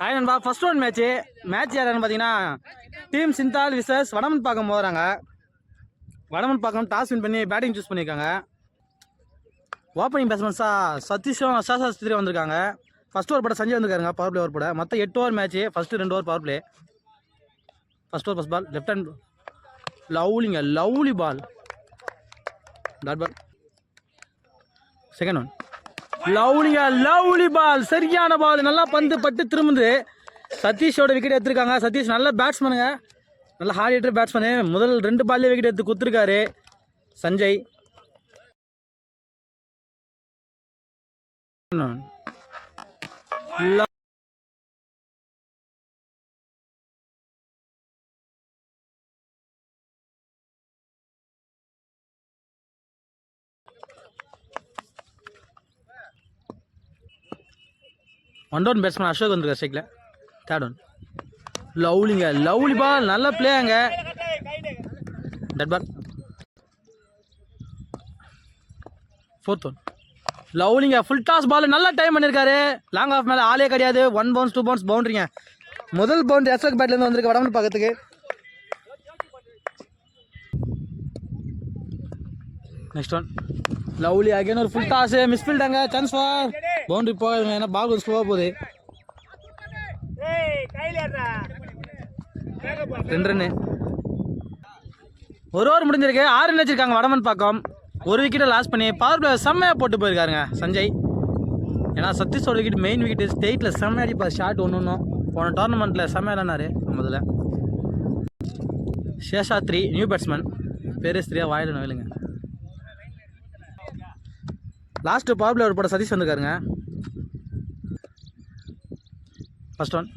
Hi நண்பா. First one match match யாருன்னு பார்த்தீங்கன்னா டீம் சிந்தால் விசஸ் வடமன் பாக்கம் போகிறாங்க வடமன் பாக்கம் டாஸ் வின் பண்ணி பேட்டிங் சூஸ் பண்ணியிருக்காங்க ஓப்பனிங் பேட்ஸ்மேன்ஸாக சதீஷும் சாசாஸ்திரி வந்திருக்காங்க. ஃபஸ்ட் ஓவர் போட சஞ்சய் வந்திருக்காருங்க பவர் பிளே ஓவர் போட. மொத்தம் எட்டு ஓவர் மேட்ச் ஃபஸ்ட்டு ரெண்டு over power play first over first ball left hand லவ்லிங்க lovely ball dot ball second one லவ்லியா lovely ball. சரியான பால். நல்லா பந்து பட்டு திரும்புது. சதீஷோட விக்கெட் எடுத்திருக்காங்க. சதீஷ் நல்ல பேட்ஸ்மேனுங்க நல்ல ஹார்ட் ஹிட்டர் பேட்ஸ்மேனு முதல் ரெண்டு பால்லே விக்கெட் எடுத்து கொடுத்துருக்காரு. Sanjay. One down batsman Ashok வந்திருக்கார் ஸ்ட்ரைக்கில் தேர்ட் ஒன் லவ்லிங்க லவ்லி பால் நல்ல பிளேங்க டெட் பால் ஃபோர்த் ஒன் லவ்லிங்க ஃபுல் டாஸ் பால் நல்லா டைம் பண்ணியிருக்காரு லாங் ஆஃப் மேலே ஆளே கிடையாது. ஒன் பவுன்ஸ் டூ பவுன்ஸ் பவுண்டரிங்க முதல் பவுண்ட்ரி அசோக் பேட்லேருந்து வந்திருக்கு. வடமன் பக்கத்துக்கு. நெக்ஸ்ட் ஒன் லவ்லி அகைன் ஒரு ஃபுல் டாஸ் மிஸ் பண்ணிட்டாங்க சான்ஸ் ஃபார் பவுண்டரி போக ஏன்னா பால் கொஞ்சம் ஸ்லோவாக போகுது. ரெண்டு ரன்னு ஒரு ஓவர் முடிஞ்சிருக்கு. ஆறு ரன் வச்சிருக்காங்க வடமன் பக்கம். ஒரு விக்கெட்டை லாஸ் பண்ணி பவர் பிளே செம்மையாக போட்டு போயிருக்காருங்க சஞ்சய். ஏன்னா சத்தீஷோட விக்கெட் மெயின் விக்கெட்டு ஸ்டேட்டில் செம்ம அடிப்பா ஷாட் ஒன்று ஒன்றும் போன டோர்னமெண்ட்டில் செம்மையாக ஆனார் முதல்ல சேஷாத்ரி நியூ பேட்ஸ்மேன் பேரேஸ்திரியா வாயில நோயிலுங்க லாஸ்ட்டு பாப்புலர் படம் போட Satish வந்துருக்காருங்க. First one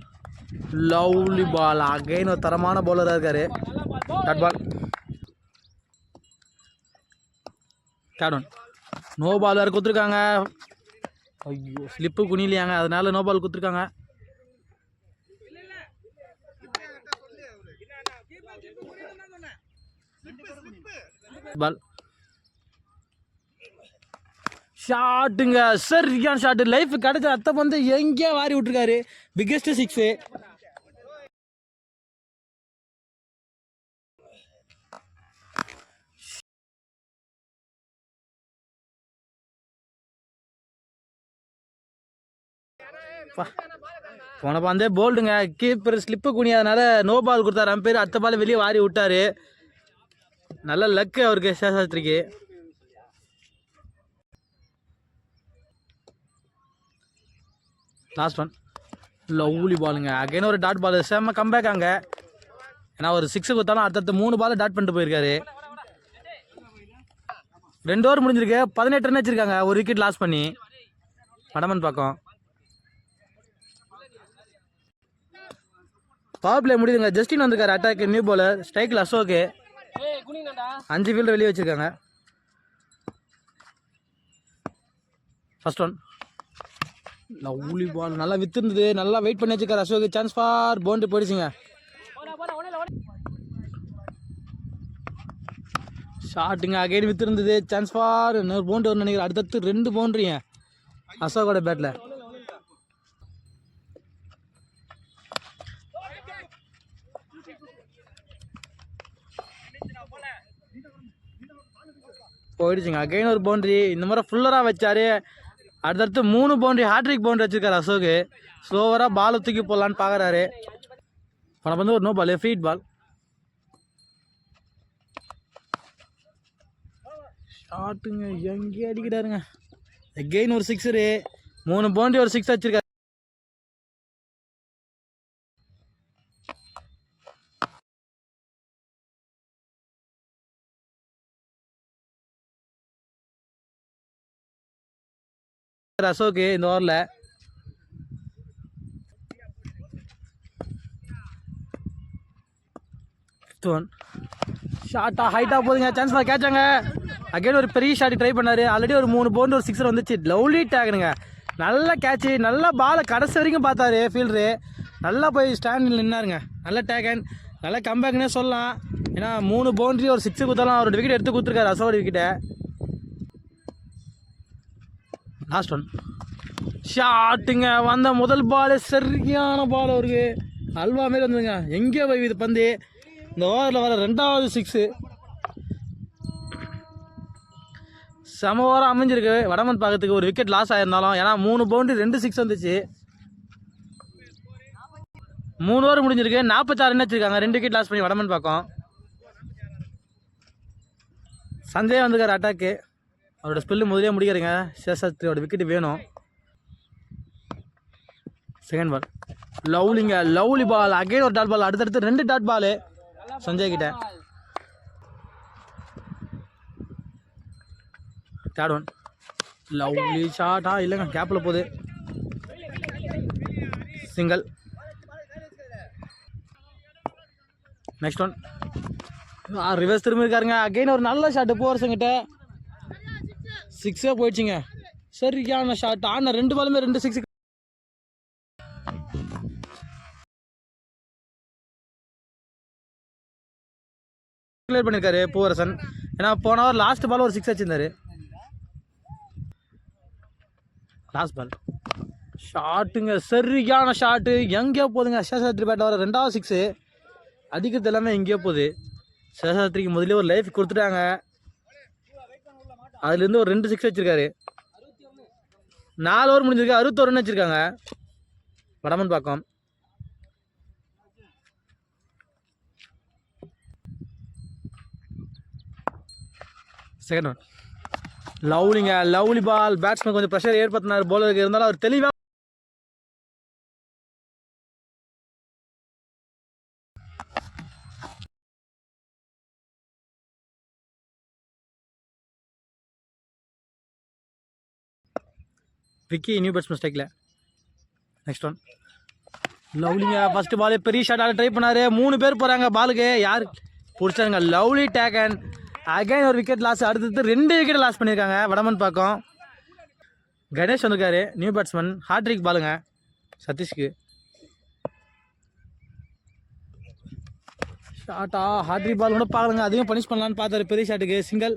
lovely ball again ஒரு தரமான பவுலராக இருக்காரு. Dot ball third one no ball வேறு கொடுத்துருக்காங்க. ஐயோ ஸ்லிப்பு குனிலையாங்க அதனால நோ பால் கொடுத்துருக்காங்க. பால் ஷாட்டுங்க. சரியான ஷாட்டு. லைஃப் கிடைச்ச அத்தை வந்து எங்கேயோ வாரி விட்டுருக்காரு. பிக்கெஸ்ட் சிக்ஸு போன பாந்தே போல்டுங்க கீப்பர் ஸ்லிப்பு குனியாதனால நோ பால் கொடுத்தாரு. அம்பேர் அடுத்த பால் வெளியே வாரி விட்டாரு. நல்ல லக்கு அவருக்கு. சேஷாஸ்திரிக்கு லாஸ்ட் ஒன் லவ்லி பாலுங்க அகைன் ஒரு டாட் பால் செம்ம கம்பேக் அங்கே. ஏன்னா ஒரு சிக்ஸ் கொடுத்தாலும் அடுத்தடுத்து மூணு பால் டாட் பண்ணிட்டு போயிருக்காரு. ரெண்டு ஓவர் முடிஞ்சிருக்கு. பதினெட்டு ரன் வச்சிருக்காங்க. ஒரு விக்கெட் லாஸ் பண்ணி. வடமன் பக்கம். பவர் பிளே முடியுதுங்க. ஜஸ்டின் வந்திருக்காரு. அட்டாக் நியூ பாலர் ஸ்ட்ரைக்கில் அசோக்கு அஞ்சு ஃபீல்டு வெளியே வச்சிருக்காங்க. ஃபர்ஸ்ட் ஒன் லவ்லி பால் நல்லா வித்துருந்தது. நல்லா வெயிட் பண்ணி வச்சுக்கார் அசோக். சான்ஸ் ஃபார் போண்டு போயிடுச்சுங்க. ஷாட்டுங்க அகைன் வித்துருந்தது. சான்ஸ் ஃபார் இன்னொரு பவுண்டரி வரும் நினைக்கிறேன். அடுத்தடுத்து ரெண்டு பவுண்ட்ரிங்க அசோகோட பேட்டில் போயிடுச்சுங்க. அகைன் ஒரு பவுண்ட்ரி இந்த மாதிரி ஃபுல்லராக வச்சாரு. அடுத்தடுத்து மூணு பவுண்டரி ஹாட்ரிக் பவுண்டரி வச்சிருக்காரு அசோக். ஸ்லோவராக பாலை தூக்கி போடலான்னு பார்க்குறாரு பணம் வந்து ஒரு நோ பால் ஃபீட் பால் ஷாட்டுங்க எங்கே அடிக்கிறாருங்க? எகெயின் ஒரு சிக்ஸரு மூணு பவுண்டரி ஒரு சிக்ஸ் வச்சிருக்காரு. அசோக்கு இந்த ஓவரில். ஒன் ஷார்ட்டாக ஹைட்டாக போதுங்க. சான்ஸ் ஃபார் கேட்சாங்க அகைன் ஒரு பெரிய ஷாட் ட்ரை பண்ணார். ஆல்ரெடி ஒரு மூணு பவுண்ட் ஒரு சிக்ஸர் வந்துச்சு. லவ்லி டேக்குனுங்க நல்ல கேட்ச்சு நல்ல பாலை கடைசி வரைக்கும் பார்த்தாரு ஃபீல்டரு நல்லா போய் ஸ்டாண்டில் நின்னாருங்க. நல்ல டேக்கன் நல்ல கம்பேக்னே சொல்லலாம். ஏன்னா மூணு பவுண்ட்ரி ஒரு சிக்ஸ் கொடுத்தாலும் அவரோட விக்கெட் எடுத்து கொடுத்துருக்காரு அசோட விக்கெட்டை லாஸ்ட் ஒன் ஷாட்டுங்க வந்த முதல் பால் சரியான பால் அவருக்கு. அல்வா மாரி வந்துங்க எங்கே போய் இது பந்து? இந்த ஓவரில் வர ரெண்டாவது சிக்ஸு செம ஓரம் அமைஞ்சிருக்கு. வடமன் பாக்கத்துக்கு ஒரு விக்கெட் லாஸ் ஆயிருந்தாலும் ஏன்னா மூணு பவுண்டரி ரெண்டு சிக்ஸ் வந்துச்சு. மூணு ஓவர் முடிஞ்சிருக்கு. நாற்பத்தாறு என்ன வச்சுருக்காங்க. ரெண்டு விக்கெட் லாஸ் பண்ணி வடமன் பார்க்கும் சந்தேகம் வந்துக்கார் அட்டாக்கு அவரோட ஸ்பெல்லு முதலே முடிக்கிறீங்க. சேஷாஸ்திரியோட விக்கெட் வேணும். செகண்ட் பால் லவ்லிங்க லவ்லி பால் அகைன் ஒரு டாட் பால் அடுத்தடுத்து ரெண்டு டாட் பாலு சஞ்சய் கிட்ட. தேர்ட் ஒன் லவ்லி ஷாட்டா இல்லைங்க கேப்பில் போகுது. சிங்கிள் நெக்ஸ்ட் ஒன் ரிவர்ஸ் திரும்பி இருக்காருங்க அகைன் ஒரு நல்ல ஷாட்டு போர்ஸுங்கிட்ட சிக்ஸே போயிடுச்சுங்க. சரியான ஷாட் ஆன ரெண்டு பாலுமே ரெண்டு சிக்ஸ் கிளியர் பண்ணியிருக்காரு பூவரசன். ஏன்னா போன ஓவர் லாஸ்ட் பால் ஒரு சிக்ஸ் வச்சிருந்தாரு லாஸ்ட் பால் ஷாட்டுங்க சரியான ஷாட்டு எங்கேயோ போகுதுங்க சேஷாத்ரி பேட்டில் வர ரெண்டாவது சிக்ஸு அடிக்கிறது எல்லாமே எங்கேயோ போகுது. சேஷாத்ரிக்கு முதலே ஒரு லைஃப் கொடுத்துட்டாங்க. அதுலேருந்து ஒரு ரெண்டு சிக்ஸ் வச்சிருக்காரு. நாலு ஓவர் முடிஞ்சிருக்கு. அறுபத்தோரு ரன் வடமன் பாக்கம். செகண்ட் ஒன் லவ்லிங்க லவ்லி பால் பேட்ஸ்மேன் கொஞ்சம் ப்ரெஷர் ஏற்படுத்தினார். போலருக்கு இருந்தாலும் அவர் தெளிவாக விக்கி நியூ பேட்ஸ் மிஸ்டேக்கில் நெக்ஸ்ட் ஒன் லவ்லிங்க ஃபஸ்ட்டு பால் பெரிய ஷாட்டால் ட்ரை பண்ணார். மூணு பேர் போகிறாங்க பாலுக்கு யார் பிடிச்சாருங்க லவ்லி டேக்கன் அகைன் ஒரு விக்கெட் லாஸ் அடுத்தது ரெண்டு விக்கெட் லாஸ் பண்ணியிருக்காங்க வடமன் பக்கம். கணேஷ் வந்திருக்காரு நியூ பேட்ஸ்மேன் ஹாட்ரிக் பாலுங்க சதீஷ்க்கு. ஷாட்டா ஹாட்ரிக் பால் கூட பார்க்கலங்க அதையும் பனிஷ் பண்ணலான்னு பார்த்தாரு பெரிய ஷாட்டுக்கு சிங்கிள்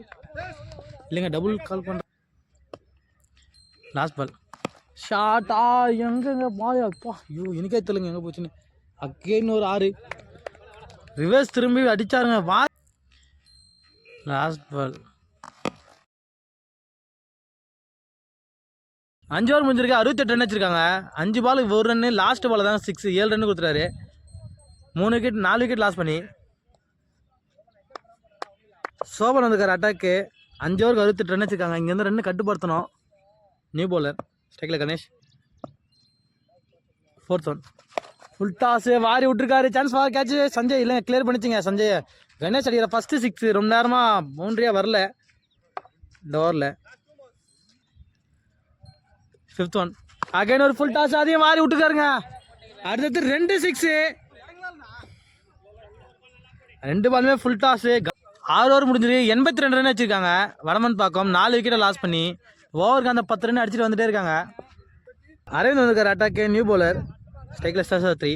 இல்லைங்க டபுள் கால் பண்ணுற லாஸ்ட் பால் ஷாட்டா எங்கெங்க மாயா? அப்பா ஐயோ எனக்கே தெரியலங்க எங்கே போச்சுன்னு. அக்கேன்னு ஒரு ஆறு. ரிவர்ஸ் திரும்பி அடிச்சாருங்க. வா. லாஸ்ட் பால் அஞ்சு ஓவர் முடிஞ்சிருக்கு. அறுபத்தெட்டு ரன் வச்சிருக்காங்க. அஞ்சு பாலுக்கு ஒரு ரன்னு லாஸ்ட் பால் தான் சிக்ஸ் ஏழு ரன் கொடுத்துறாரு மூணு விக்கெட் நாலு விக்கெட் லாஸ் பண்ணி. சோபன் வந்துருக்காரு அட்டாக்கு அஞ்சு ஓவருக்கு அறுபத்தெட்டு ரன் வச்சிருக்காங்க. இங்கேருந்து ரன் கட்டுப்படுத்தணும். நியூ பவுலர் ஸ்ட்ரைக்கில் Ganesh. Fourth one full toss வாரி விட்டுருக்காரு. சான்ஸ் வா கேட்ச் சஞ்சய் இல்லைங்க கிளியர் பண்ணிச்சிங்க சஞ்சய். கணேஷ் அடிக்கிற ஃபஸ்ட்டு சிக்ஸ் ரொம்ப நேரமாக பவுண்ட்ரியாக வரல. இந்த ஓவரில் ஃபிஃப்த் ஒன் அகைன் ஒரு ஃபுல் டாஸ் அதையும் வாரி விட்டுருக்காருங்க. அடுத்தது ரெண்டு சிக்ஸு ரெண்டு பாலுமே ஃபுல் டாஸு ஆறு ஓவர் முடிஞ்சிருக்கு. எண்பத்தி ரெண்டு ரன் வச்சுருக்காங்க. வடமன் பாக்கம். நாலு விக்கெட்டை லாஸ் பண்ணி ஓவருக்கு அந்த பத்து ரன் அடிச்சுட்டு வந்துட்டே இருக்காங்க. அரவிந்த் வந்திருக்கார் அட்டாக்கு நியூ பவுலர் ஸ்ட்ரைக்கில் star three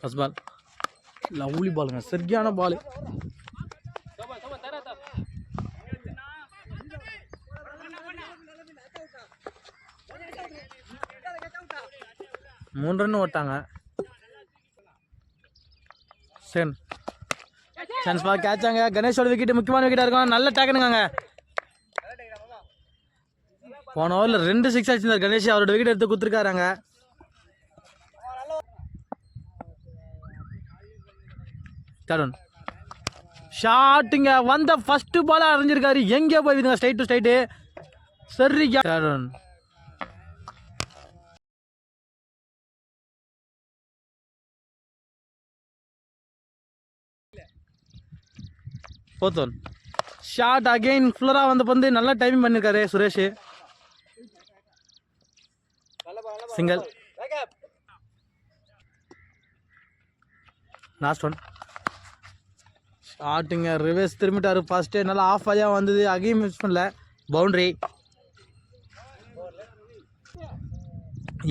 first ball lovely பாலுங்க சரியான பால் மூணு ரன் ஓட்டாங்க. சரி சான்ஸ் பால் கேட்சாங்க. கணேஷோட விக்கெட் முக்கியமான விக்கெட்டாக இருக்கும். நல்ல டேக்கனுங்க போன ஓவரில் ரெண்டு சிக்ஸ் அடிச்சிருந்தார் கணேஷ். அவரோட விக்கெட் எடுத்து கொடுத்துருக்காருங்க. தேர்ட் ஷாட்டுங்க வந்த ஃபஸ்ட்டு பாலாக அறிஞ்சிருக்காரு. எங்கே போய் விதுங்க ஸ்ட்ரைட் டு ஸ்ட்ரைட்டு சரிக்கா தேர்ட் போத்தோன் ஷார்ட் அகெயின் அகைன் ஃபுல்லராக வந்த வந்து நல்லா டைமிங் பண்ணியிருக்காரு சுரேஷ். சிங்கிள் லாஸ்ட் ஒன் ஷாட்டுங்க ரிவர்ஸ் திரும்பிட்டாரு ஃபர்ஸ்ட்டு நல்லா ஆஃப் ஆகியா வந்தது. அகையும் மிஸ் பண்ணல. பவுண்ட்ரி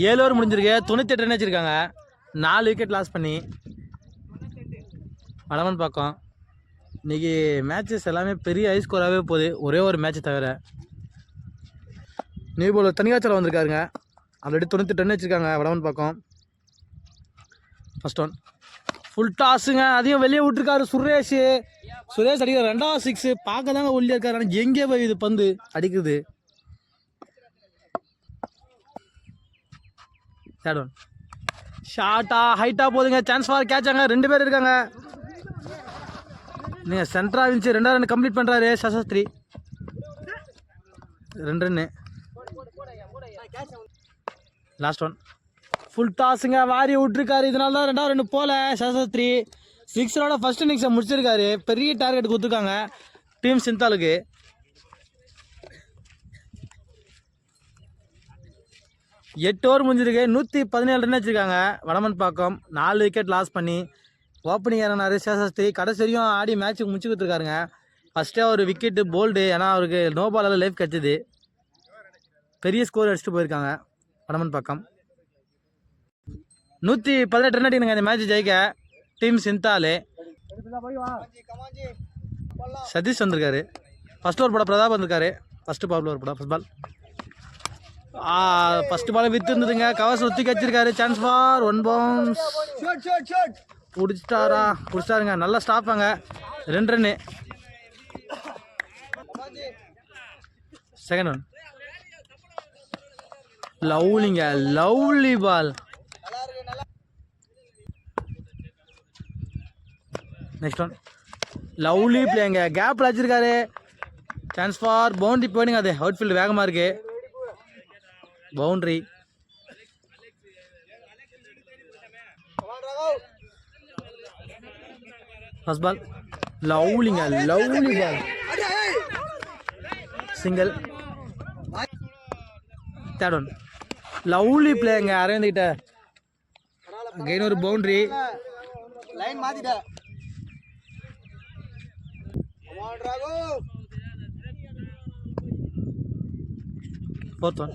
ஏழு ஓவர் முடிஞ்சிருக்கு. தொண்ணூத்தெட்டு ரன் வச்சுருக்காங்க நாலு விக்கெட் லாஸ் பண்ணி. வடமன் பக்கம். இன்றைக்கி மேட்சஸ் எல்லாமே பெரிய ஹை ஸ்கோராகவே போகுது. ஒரே ஒரு மேட்ச் தவிர. நியூ பவுலர் தனியாச்சலம் வந்திருக்காருங்க ஆல்ரெடி தொண்ணூற்றி டன் வச்சுருக்காங்க வடவன் பக்கம். ஃபஸ்ட் ஒன் ஃபுல் டாஸுங்க அதையும் வெளியே விட்டுருக்காரு சுரேஷ். சுரேஷ் அடிக்கிற ரெண்டாவது சிக்ஸு பார்க்க தாங்க உள்ளே இருக்காரு. ஆனால் எங்கே போய் இது பந்து? அடிக்குது. தேர்ட் ஒன் ஹைட்டாக போதுங்க சான்ஸ் ஃபார் கேட்சாங்க ரெண்டு பேர் இருக்காங்க. நீங்கள் சென்ட்ரா இருந்துச்சு. ரெண்டாவது ரன் கம்ப்ளீட் பண்ணுறாரு சசாஸ்திரி. ரெண்டு ரன்னு லாஸ்ட் ஒன் ஃபுல் டாஸுங்க வாரி விட்டுருக்காரு. இதனால தான் ரெண்டாவது ரெண்டு போகல சசாஸ்திரி. சிக்ஸரோட ஃபஸ்ட் இன்னிங்ஸை முடிச்சிருக்காரு. பெரிய டார்கெட் கொடுத்துருக்காங்க. டீம் சிந்தாலுக்கு எட்டு ஓவர் முடிஞ்சிருக்கு. நூற்றி பதினேழு ரன் வச்சுருக்காங்க வடமன் பாக்கம். நாலு விக்கெட் லாஸ் பண்ணி ஓப்பனிங் இறங்கினார் சேஷாஸ்திரி கடைசி வரையும் ஆடி மேட்ச்சுக்கு முடிச்சு கொடுத்துருக்காருங்க ஃபஸ்ட்டே ஒரு விக்கெட்டு போல்டு ஏன்னா அவருக்கு நோ பாலால் லைஃப் கிடச்சிது. பெரிய ஸ்கோர் அடிச்சுட்டு போயிருக்காங்க வடமன் பக்கம். நூற்றி பதினெட்டு ரன் அடிக்கணுங்க இந்த மேட்ச் ஜெயிக்க. டீம் சிந்தாலு. சதீஷ் வந்திருக்காரு. ஃபஸ்ட் ஓவர் போட பிரதாப் வந்திருக்காரு. ஃபஸ்ட்டு பால் ஓவர் போட ஃபஸ்ட் பால் ஃபஸ்ட்டு பால் வித்து இருந்ததுங்க. கவர்ஸ் சுற்றி கச்சிருக்காரு சான்ஸ் ஃபார் ஒன் பவுன்ஸ் பிடிச்சிட்டாரா பிடிச்சிட்டாருங்க நல்லா ஸ்டாப்பாங்க ரெண்டு run second one லவ்லிங்க lovely ball next one lovely பிளேங்க கேப்பில் வச்சிருக்காரு சான்ஸ் ஃபார் பவுண்டரி போயிடுங்க அது. அவுட் ஃபீல்டு வேகமாக இருக்குது boundary first ball லவ்லிங்க lovely ball single third one lovely பிளேங்க Arvind கிட்ட. அகைன் ஒரு பவுண்டரி லைன் மாத்திட்ட. ஃபோர்த் ஒன்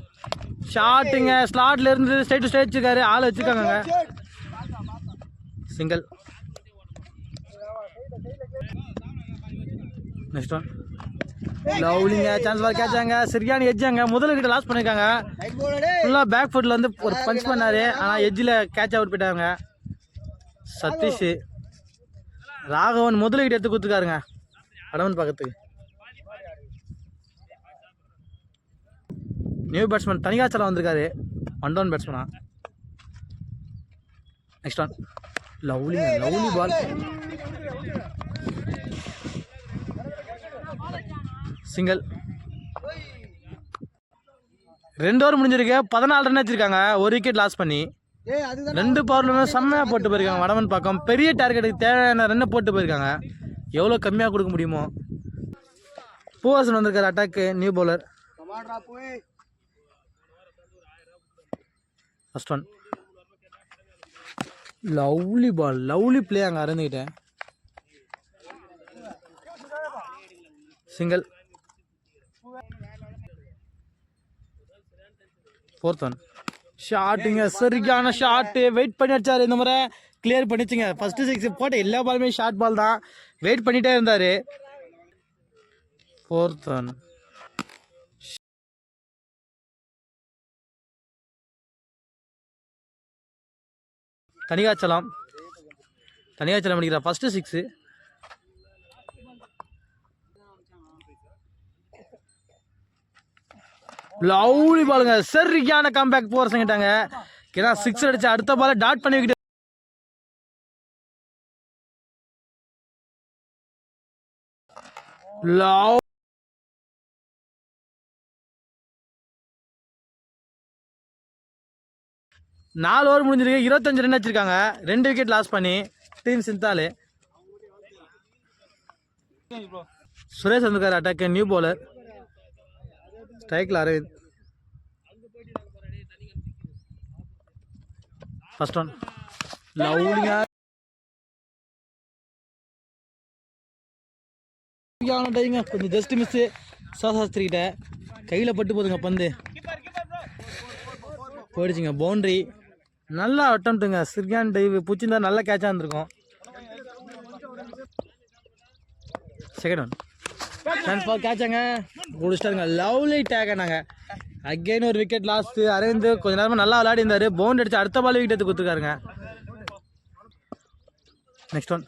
ஷாட்டுங்க ஸ்லாட்ல இருந்து ஸ்ட்ரைட் டு ஸ்ட்ரைட் வச்சிருக்காரு ஆள் வச்சிருக்காங்க சிங்கிள் நெக்ஸ்ட் ஒன் லவ்லிங்க சான்ஸ் பார் கேட்சாங்க. சரியான எட்ஜாங்க முதல்ல கிட்ட லாஸ் போலடே ஃபுல்லாக பேக் ஃபுட்டில் வந்து ஒரு பஞ்ச் பண்ணாரு. ஆனால் எட்ஜில் கேட்ச் அவுட் போயிட்டாங்க. சதீஷ் ராகவன் முதல்ல கிட்ட எடுத்து கொடுத்துருக்காருங்க. அடவன் பக்கத்துக்கு. நியூ பேட்ஸ்மேன் தனிகாச்சலம் வந்திருக்காரு. One down பேட்ஸ்மேனா next one lovely lovely ball single ரெண்டு ஓவர் முடிஞ்சிருக்கு. பதினாலு ரன் வச்சிருக்காங்க ஒரு விக்கெட் லாஸ் பண்ணி. ரெண்டு பவர்லுமே செம்மையாக போட்டு போயிருக்காங்க. வடமன் பக்கம். பெரிய டார்கெட்டுக்கு தேவையான ரன்னை போட்டு போயிருக்காங்க. எவ்வளோ கம்மியாக கொடுக்க முடியுமோ. பூவாசன் வந்திருக்காரு. Attack new bowler first one lovely ball lovely play அங்கே அறந்துக்கிட்டேன் சிங்கிள் ஃபோர்த் ஒன் ஷாட்டுங்க சரியான ஷாட்டு வெயிட் பண்ணி அடிச்சாரு இந்த முறை. கிளியர் பண்ணிச்சுங்க. ஃபர்ஸ்ட் சிக்ஸ் போட்ட எல்லா பாலுமே ஷார்ட் பால் தான். வெயிட் பண்ணிட்டே இருந்தார். ஃபோர்த் ஒன் தனிகாச்சலம் தனிகாச்சலம் அடிக்கிற ஃபர்ஸ்ட் சிக்ஸு லவ்லி பாலுங்க. சரியான கம்பேக் போற செஞ்சிட்டாங்க ஏன்னா சிக்ஸ் அடிச்சு அடுத்த பால டாட் பண்ணி வைக்கிட்டு லவ் நாலு ஓவர் முடிஞ்சிருக்கு. இருபத்தஞ்சு ரன் வச்சிருக்காங்க ரெண்டு விக்கெட் லாஸ் பண்ணி டீம் சிந்தாலு. சுரேஷ் வந்திருக்காரு. அட்டாக் நியூ பவுலர் ஸ்ட்ரைக்கில் அரவிந்த் ஃபர்ஸ்ட் ஒன் லவ்லிங்க டைங்க. கொஞ்சம் ஜஸ்ட் மிஸ்ஸு சாசாஸ்திரிகிட்ட கையில் பட்டு போதுங்க பந்து. போயிடுச்சுங்க. பவுண்ட்ரி நல்லா அட்டம்ட்டுங்க சிரியான் டைவ் பிடிச்சிருந்தா நல்லா கேட்சாக இருந்திருக்கும். செகண்ட் ஒன் சான்ஸ் ஃபார் கேட்சாங்க முடிச்சிட்டாருங்க லவ்லி டேக் நாங்கள் அகெயின் ஒரு விக்கெட் லாஸ்ட்டு அரவிந்த் கொஞ்ச நேரமாக நல்லா விளையாடி இருந்தார் பவுண்ட் அடிச்சு அடுத்த பால் விக்கெட் எடுத்து கொடுத்துருக்காருங்க நெக்ஸ்ட் ஒன்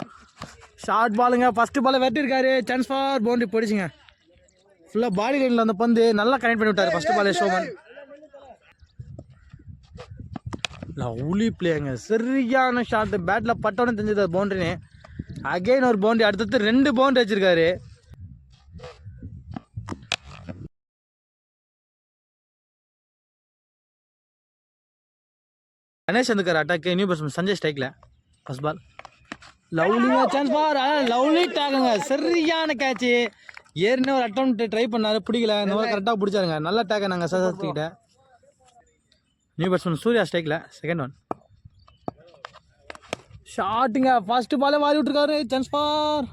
ஷார்ட் பாலுங்க ஃபஸ்ட்டு பால் வெட்டிருக்காரு சான்ஸ் ஃபார் பவுண்டரி போயிடுச்சுங்க. ஃபுல்லாக பாடி லைனில் அந்த பந்து நல்லா கனெக்ட் பண்ணி விட்டார். ஃபர்ஸ்ட் பால் ஷோமன் லவ்லி பிளேங்க சரியான ஷார்ட்டு பேட்டில் பட்டோன்னு தெரிஞ்சது பவுண்டரின்னு அகெயின் ஒரு பவுண்டரி அடுத்தது ரெண்டு பவுண்டரி வச்சிருக்காரு. கணேஷ் வந்துக்கார் அட்டாக். நியூ பேட்ஸ்மேன் சஞ்சய் ஸ்ட்ரைக்கில் first ball lovely chance for. Lovely டேக்குங்க சரியான கேட்ச் ஏற்கனவே ஒரு அட்டம் ட்ரை பண்ணாரு. பிடிக்கல. இந்த மாதிரி கரெக்டாக பிடிச்சாருங்க. நல்ல டேக்கை நாங்கள் சசத்துக்கிட்ட நியூ பேட்ஸ்மேன் சூர்யா ஸ்ட்ரைக்கில் செகண்ட் ஒன் ஷாட்டுங்க ஃபர்ஸ்ட் பாலே மாறி விட்டுருக்காரு. Chance for.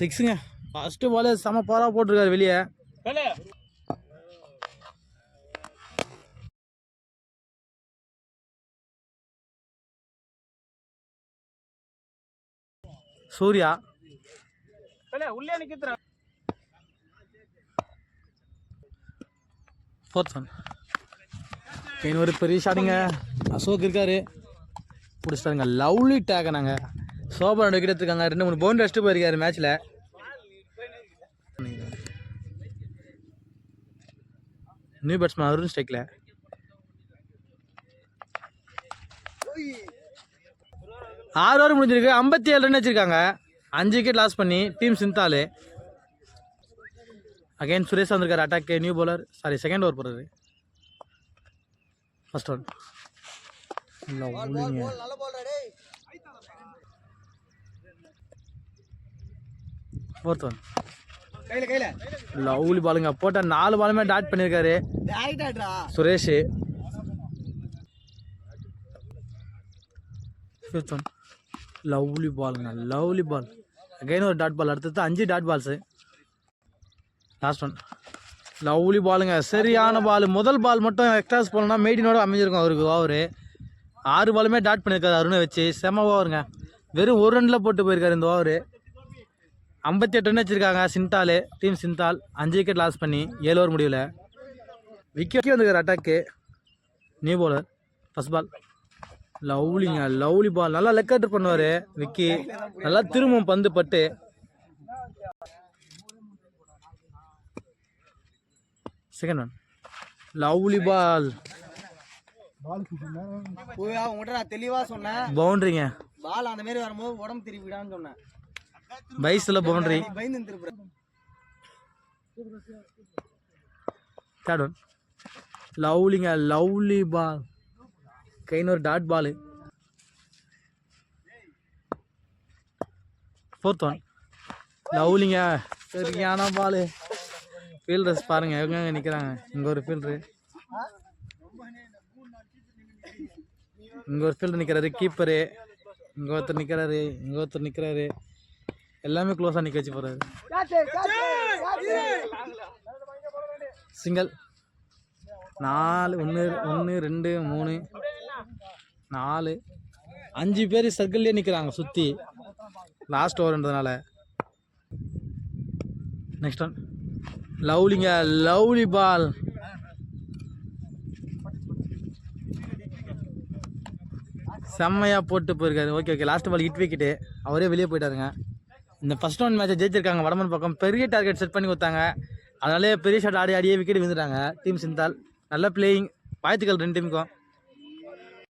சிக்ஸுங்க ஃபர்ஸ்ட் பாலே செம பாலாக போட்டிருக்காரு வெளியே. சூர்யா. ஃபோர்த் ஒன் இன்னும் ஒரு பெரிய ஷாட்டுங்க அசோக் இருக்காரு. பிடிச்சிட்டாருங்க. லவ்லி டேக்கை நாங்கள் சோபா ரெண்டு விக்கெட் எடுத்துருக்காங்க. ரெண்டு மூணு பவுண்டரி அடிச்சுட்டு போயிருக்காரு மேட்ச்சில் நியூ பேட்ஸ்மேன் அருண் ஸ்ட்ரைக்கில் ஆறு ஓவர் முடிஞ்சிருக்கு. ஐம்பத்தி ஏழு ரன் வச்சிருக்காங்க. அஞ்சு விக்கெட் லாஸ் பண்ணி டீம் சிந்தாலு. அகைன் சுரேஷ் வந்திருக்காரு. Attack new bowler. Sorry second over போடுறது first one fourth one lovely பாலுங்க போட்ட நாலு பாலுமே டாட் பண்ணியிருக்காரு. சுரேஷ். ஃபிஃப்த் ஒன் லவ்லி பாலுங்க லவ்லி பால். அகைன் ஒரு டாட் பால் அடுத்தது அஞ்சு dot balls last one lovely பாலுங்க. சரியான பால். முதல் பால் மட்டும் எக்ஸ்ட்ராஸ் போலனா மெய்டினோட அமைஞ்சிருக்கும் அவருக்கு ஓவரு. ஆறு பாலுமே டாட் பண்ணியிருக்காரு அருணை வச்சு. செம ஓவருங்க. வெறும் ஒரு ரனில் போட்டு போயிருக்காரு இந்த ஓவரு. ஐம்பத்தி எட்டு ரன் வச்சிருக்காங்க சிந்தால் டீம் சிந்தால். அஞ்சு விக்கெட் லாஸ் பண்ணி ஏழு ஓவர் முடிவில் விக்கெட் வந்துருக்காரு அட்டாக்கு நியூ bowler. ஃபர்ஸ்ட் பால் லவ்லிங்க லவ்லி பால் நல்லா லெக் அவுட் பண்ணுவார் விக்கி. நல்லா திரும்பும் பந்து பட்டு. செகண்ட் ஒன் லவ்லி பால் தெளிவா சொன்னேன். பவுண்டரிங்க பால் அந்த மாதிரி வரும்போது உடம்பு திருப்பிடான்னு சொன்னேன். பைஸில் பவுண்டரி பயந்து திருப்புற. தேர்ட் ஒன் லவ்லிங்க லவ்லி பால் கைன்னு ஒரு டாட் பால் ஃபோர்த் ஒன் லவ்லிங்க சரியான பால் ஃபீல்டர்ஸ் பாருங்க எங்க நிற்கிறாங்க இங்கே ஒரு ஃபீல்டரு இங்கே ஒரு ஃபீல்டர் நிற்கிறாரு கீப்பரு இங்கே ஒருத்தர் நிற்கிறாரு இங்கே ஒருத்தர் நிற்கிறாரு எல்லாமே க்ளோஸாக நிற்க வச்சு போகிறாரு சிங்கிள் நாலு ஒன்று ஒன்று ரெண்டு மூணு. நாலு. அஞ்சு பேர் சர்க்கிள்லேயே நிற்கிறாங்க சுற்றி லாஸ்ட் ஓவர்ன்றதுனால. நெக்ஸ்ட் ஒன் லவ்லிங்க லவ்லி பால் செம்மையாக போட்டு போயிருக்காரு. Okay okay last ball hit wicket அவரே வெளியே போயிட்டாருங்க. இந்த ஃபர்ஸ்ட் ஒன் மேட்சை ஜெயிச்சிருக்காங்க வடமன் பக்கம். பெரிய டார்கெட் செட் பண்ணி கொடுத்தாங்க. அதனாலே பெரிய ஷாட் ஆடி ஆடியே விக்கெட் விழுந்துட்டாங்க. டீம் சிந்தால். நல்ல பிளேயிங் வாழ்த்துக்கள் ரெண்டு டீமுக்கும்